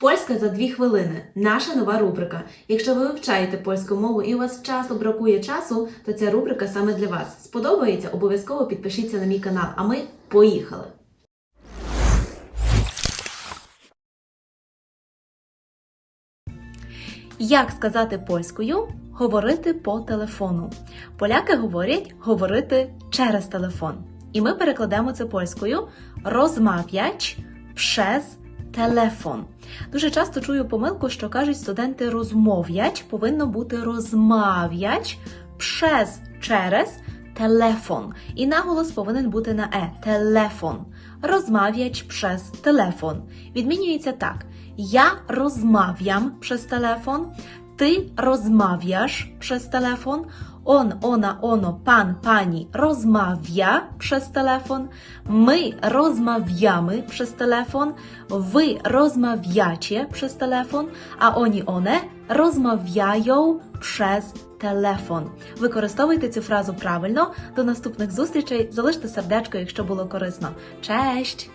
Польська за дві хвилини. Наша нова рубрика. Якщо ви вивчаєте польську мову і у вас часто бракує часу, то ця рубрика саме для вас. Сподобається? Обов'язково підпишіться на мій канал. А ми поїхали! Як сказати польською? Говорити по телефону. Поляки говорять говорити через телефон. І ми перекладемо це польською розмовляч przez телефон. Дуже часто чую помилку, що кажуть студенти розмов'яч, повинно бути розмов'яч przez через телефон. І наголос повинен бути на е телефон. Розмов'яч przez телефон. Відмінюється так: я розмов'ям przez телефон, ty rozmawiasz przez telefon, on, ona, ono, pan, rozmawia przez telefon, my rozmawiamy przez telefon, wy rozmawiacie przez telefon, a oni, one rozmawiają przez телефон. Використовуйте цю фразу правильно. До наступних зустрічей. Залиште сердечко, якщо було корисно. Честь!